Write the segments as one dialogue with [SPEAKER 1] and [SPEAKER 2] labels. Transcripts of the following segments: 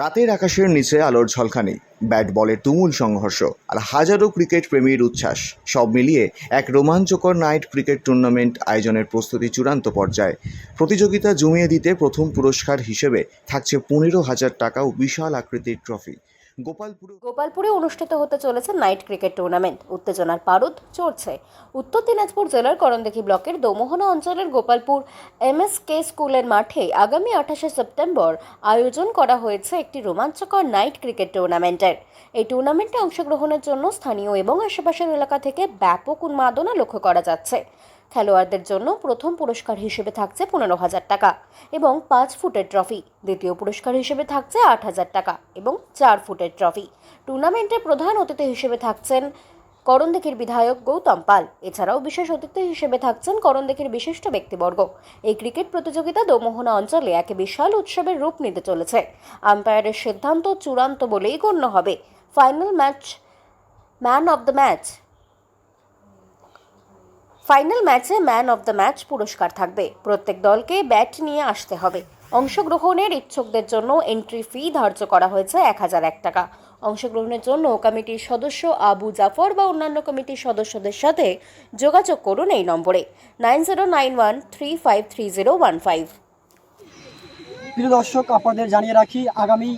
[SPEAKER 1] রাতের আকাশের নিচে আলোর ঝলখানি ব্যাট বলে তুমুল সংঘর্ষ আর হাজারো ক্রিকেট প্রেমীর উচ্ছ্বাস, সব মিলিয়ে এক রোমাঞ্চকর নাইট ক্রিকেট টুর্নামেন্ট আয়োজনের প্রস্তুতি চূড়ান্ত পর্যায়ে। প্রতিযোগিতা জমিয়ে দিতে প্রথম পুরস্কার হিসেবে থাকছে পনেরো হাজার টাকা ও বিশাল আকৃতির ট্রফি। গোপালপুর
[SPEAKER 2] গোপালপুরে অনুষ্ঠিত হতে চলেছে নাইট ক্রিকেট টুর্নামেন্ট। উত্তেজনার পারদ চড়ছে। উত্তর দিনাজপুর জেলার করণদেখি ব্লকের দোমোহনা অঞ্চলের গোপালপুর এমএসকে স্কুলের মাঠে আগামী আঠাশে সেপ্টেম্বর আয়োজন করা হয়েছে একটি রোমাঞ্চকর নাইট ক্রিকেট টুর্নামেন্টের। এই টুর্নামেন্টে অংশগ্রহণের জন্য স্থানীয় এবং আশেপাশের এলাকা থেকে ব্যাপক উন্মাদনা লক্ষ্য করা যাচ্ছে। খেলোয়াড়দের জন্য প্রথম পুরস্কার হিসেবে থাকছে পনেরো হাজার টাকা এবং পাঁচ ফুটের ট্রফি। দ্বিতীয় পুরস্কার হিসেবে থাকছে আট হাজার টাকা এবং চার ফুটের ট্রফি। টুর্নামেন্টের প্রধান অতিথি হিসেবে থাকছেন করণদেখীর বিধায়ক গৌতম পাল। এছাড়াও বিশেষ অতিথি হিসেবে থাকছেন করণদেখীর বিশিষ্ট ব্যক্তিবর্গ। এই ক্রিকেট প্রতিযোগিতা দোমোহনা অঞ্চলে এক বিশাল উৎসবের রূপ নিতে চলেছে। আম্পায়ারের সিদ্ধান্ত চূড়ান্ত বলেই গণ্য হবে। Final match, man of the match final ম্যাচে ম্যান অফ দ্য ম্যাচ পুরস্কার থাকবে। প্রত্যেক দলকে ব্যাট নিয়ে আসতে হবে। অংশগ্রহণের ইচ্ছুকদের জন্য এন্ট্রি ফি ধার্য করা হয়েছে এক হাজার এক টাকা। অংশগ্রহণের জন্য কমিটির সদস্য আবু জাফর বা অন্যান্য কমিটির সদস্যদের সাথে যোগাযোগ করুন এই নম্বরে। Nine zero nine one three five three zero one five.
[SPEAKER 3] প্রিয় দর্শক, আপনাদের জানিয়ে রাখি, আগামী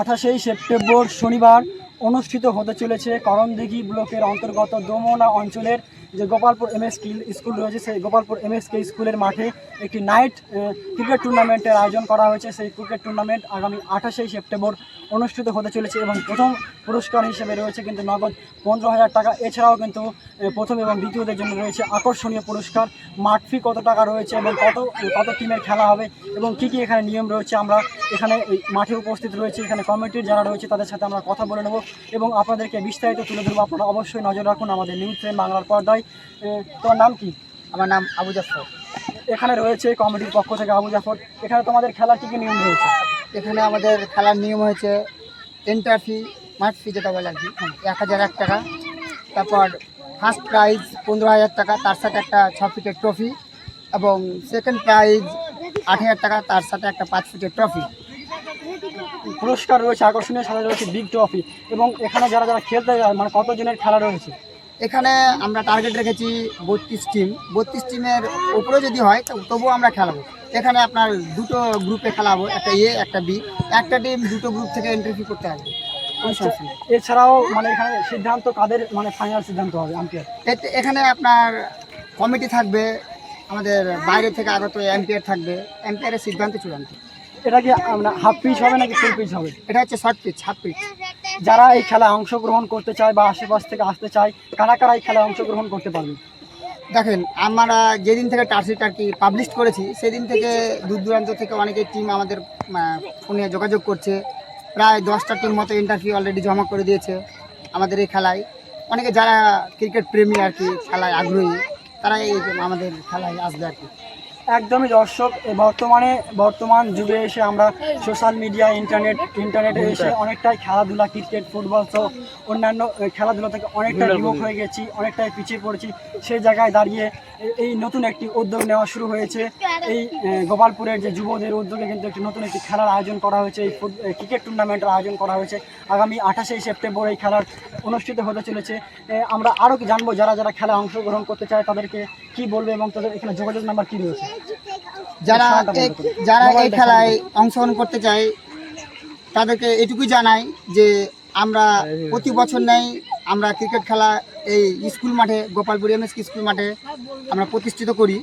[SPEAKER 3] আঠাশেই সেপ্টেম্বর শনিবার অনুষ্ঠিত হতে চলেছে করণদিঘি ব্লকের অন্তর্গত দোমনা অঞ্চলের যে গোপালপুর এম এস স্কুল রয়েছে, সেই গোপালপুর এম এস স্কুলের মাঠে একটি নাইট ক্রিকেট টুর্নামেন্টের আয়োজন করা হয়েছে। সেই ক্রিকেট টুর্নামেন্ট আগামী আঠাশেই সেপ্টেম্বর অনুষ্ঠিত হতে চলেছে এবং প্রথম পুরস্কার হিসেবে রয়েছে কিন্তু নগদ পনেরো হাজার টাকা। এছাড়াও কিন্তু প্রথম এবং দ্বিতীয়দের জন্য রয়েছে আকর্ষণীয় পুরস্কার। মাঠ ফি কত টাকা রয়েছে এবং কত কত টিমের খেলা হবে এবং কী কী এখানে নিয়ম রয়েছে আমরা এখানে মাঠে উপস্থিত রয়েছে। এখানে কমিটির যারা রয়েছে তাদের সাথে আমরা কথা বলে নেব এবং আপনাদেরকে বিস্তারিত তুলে ধরবো। আপনারা অবশ্যই নজর রাখুন আমাদের নিউজ ট্রেন বাংলার পর্দায়। এ, তোমার নাম কি?
[SPEAKER 4] আমার নাম আবু জাফর।
[SPEAKER 3] এখানে রয়েছে কমিটির পক্ষ থেকে আবু জাফর। এখানে তোমাদের খেলার কী কী নিয়ম রয়েছে?
[SPEAKER 4] এখানে আমাদের খেলার নিয়ম হয়েছে এন্টার ফি মাঠ ফি যেটা বলে আর কি এক হাজার এক টাকা। তারপর ফার্স্ট প্রাইজ পনেরো হাজার টাকা তার সাথে একটা ছ ফিটের ট্রফি এবং সেকেন্ড প্রাইজ আট হাজার টাকা তার সাথে একটা পাঁচ ফিটের ট্রফি
[SPEAKER 3] পুরস্কার রয়েছে আকর্ষণীয় সাথে রয়েছে বিগ ট্রফি এবং এখানে যারা যারা খেলতে যায় মানে কতজনের খেলা রয়েছে?
[SPEAKER 4] এখানে আমরা টার্গেট রেখেছি বত্রিশ টিম বত্রিশ টিমের উপরে যদি হয় তবুও আমরা খেলাবো। এখানে আপনার দুটো গ্রুপে খেলাবো একটা এ একটা বি একটা টিম দুটো গ্রুপ থেকে এন্ট্রি ফি করতে আসবে। নেই।
[SPEAKER 3] এছাড়াও মানে এখানে সিদ্ধান্ত কাদের মানে ফাইনাল সিদ্ধান্ত হবে আম্পায়ার
[SPEAKER 4] এখানে আপনার কমিটি থাকবে আমাদের বাইরে থেকে আগত এম্পিয়ার থাকবে। এম্পিয়ারের সিদ্ধান্ত চূড়ান্ত।
[SPEAKER 3] এটা কি মানে হাফ পিচ হবে নাকি ফুল পিচ হবে?
[SPEAKER 4] এটা হচ্ছে শর্ট পিচ হাফ পিচ
[SPEAKER 3] যারা এই খেলায় অংশগ্রহণ করতে চায় বা আশেপাশ থেকে আসতে চায়, কারা কারা এই খেলায় অংশগ্রহণ করতে পারবে?
[SPEAKER 4] দেখেন, আমরা যেদিন থেকে টার্সিট আর কি পাবলিশ করেছি, সেদিন থেকে দূর দূরান্ত থেকে অনেকেই টিম আমাদের ফোনে যোগাযোগ করছে। প্রায় দশটা টিম মতো ইন্টারভিউ অলরেডি জমা করে দিয়েছে আমাদের এই খেলায়। অনেকে যারা ক্রিকেট প্রেমী আর কি, খেলায় আগ্রহী তারা এই আমাদের খেলায় আসবে আর কি।
[SPEAKER 3] একদমই দর্শক বর্তমানে বর্তমান যুগে এসে আমরা সোশ্যাল মিডিয়া ইন্টারনেট ইন্টারনেটে এসে অনেকটাই খেলাধুলা ক্রিকেট ফুটবল সহ অন্যান্য খেলাধুলা থেকে অনেকটাই বিমুখ হয়ে গেছি অনেকটাই পিছিয়ে পড়েছি। সেই জায়গায় দাঁড়িয়ে এই নতুন একটি উদ্যোগ নেওয়া শুরু হয়েছে। এই গোপালপুরের যে যুবদের উদ্যোগে কিন্তু একটি নতুন একটি খেলার আয়োজন করা হয়েছে। এই ক্রিকেট টুর্নামেন্টের আয়োজন করা হয়েছে। আগামী আঠাশেই সেপ্টেম্বর এই খেলার অনুষ্ঠিত হতে চলেছে। আমরা আরও কি জানব যারা যারা খেলায় অংশগ্রহণ করতে চায় তাদেরকে কি বলবে এবং তাদের এখানে যোগাযোগ নাম্বার কী রয়েছে?
[SPEAKER 4] যারা। যারা এই খেলায় অংশগ্রহণ করতে চায় তাদেরকে এটুকুই জানাই যে আমরা প্রতি বছর নেই আমরা ক্রিকেট খেলা এই স্কুল মাঠে গোপালপুর এম স্কুল মাঠে আমরা প্রতিষ্ঠিত করি।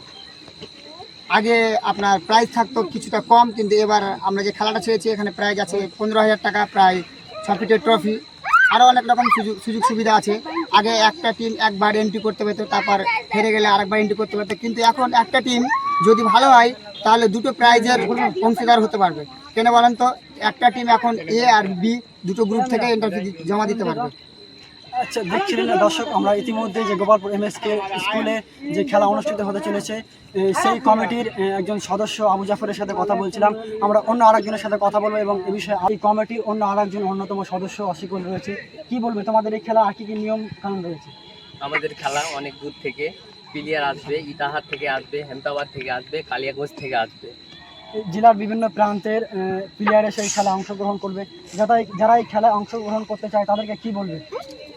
[SPEAKER 4] আগে আপনার প্রাইজ থাকতো কিছুটা কম কিন্তু এবার আমরা যে খেলাটা ছেড়েছি এখানে প্রাইজ আছে পনেরো হাজার টাকা প্রায় ছ ফিটের ট্রফি আরও অনেক রকম সুযোগ সুযোগ সুবিধা আছে। আগে একটা টিম একবার এন্ট্রি করতে পেতো তারপর হেরে গেলে আরেকবার এন্ট্রি করতে পারতো কিন্তু এখন একটা টিম যদি ভালো হয় তাহলে দুটো প্রাইজের অংশীদার হতে পারবে। কেন বলেন তো? একটা টিম এখন এ আর বি দুটো গ্রুপ থেকে এন্ট্রি জমা দিতে পারবে।
[SPEAKER 3] আচ্ছা দেখছিলেন না দর্শক আমরা ইতিমধ্যে যে গোপালপুর এমএসকে স্কুলে যে খেলা অনুষ্ঠিত হতে চলেছে সেই কমিটির একজন সদস্য আবু জাফরের সাথে কথা বলছিলাম। আমরা অন্য আরেকজনের সাথে কথা বলব এবং এ বিষয়ে এই কমিটির অন্য আরেকজন অন্যতম সদস্য অশিকল রয়েছে। কি বলবে? তোমাদের এই খেলা আর কি কি নিয়ম কানুন রয়েছে?
[SPEAKER 5] আমাদের খেলা অনেক দূর থেকে প্লেয়ার আসবে ইতাহার থেকে আসবে হেমতাবাদ থেকে আসবে কালিয়াগঞ্জ থেকে আসবে।
[SPEAKER 3] জেলার বিভিন্ন প্রান্তের প্লেয়ার এসে এই খেলায় অংশগ্রহণ করবে। যারা যারা এই খেলায় অংশগ্রহণ করতে চায় তাদেরকে কি বলবে?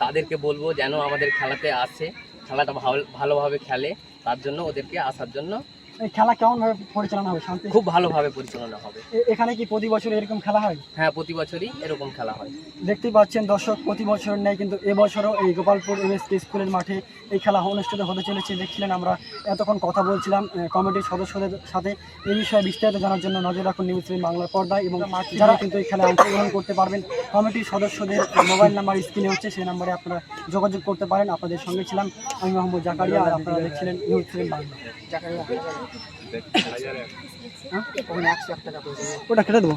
[SPEAKER 5] তাদেরকে বলব যেন আমাদের খেলাতে আসে খেলাটা ভালো ভালোভাবে খেলে তার জন্য ওদেরকে আসার জন্য
[SPEAKER 3] খেলা কেমনভাবে পরিচালনা হবে? শান্তি?
[SPEAKER 5] খুব ভালোভাবে পরিচালনা হবে।
[SPEAKER 3] এখানে কি প্রতি বছর এরকম খেলা হয়?
[SPEAKER 5] হ্যাঁ প্রতি বছরই এরকম খেলা হয়।
[SPEAKER 3] দেখতেই পাচ্ছেন দর্শক প্রতি বছর নেই কিন্তু এবছরও এই গোপালপুর এমএসকে স্কুলের মাঠে এই খেলা অনুষ্ঠিত হতে চলেছে। দেখছিলেন আমরা এতক্ষণ কথা বলছিলাম কমিটির সদস্যদের সাথে। এই বিষয়ে বিস্তারিত জানার জন্য নজর রাখুন নিউজ বাংলার পর্দায় এবং যারা কিন্তু এই খেলায় অংশগ্রহণ করতে পারবেন কমিটির সদস্যদের মোবাইল নাম্বার স্ক্রিনে হচ্ছে সেই নাম্বারে আপনারা যোগাযোগ করতে পারেন। আপনাদের সঙ্গে ছিলাম আমি মোহাম্মদ জাকারিয়া আর আপনারা দেখছিলেন নিউজ বাংলা। হ্যাঁ? ওটা কেটে দেবো।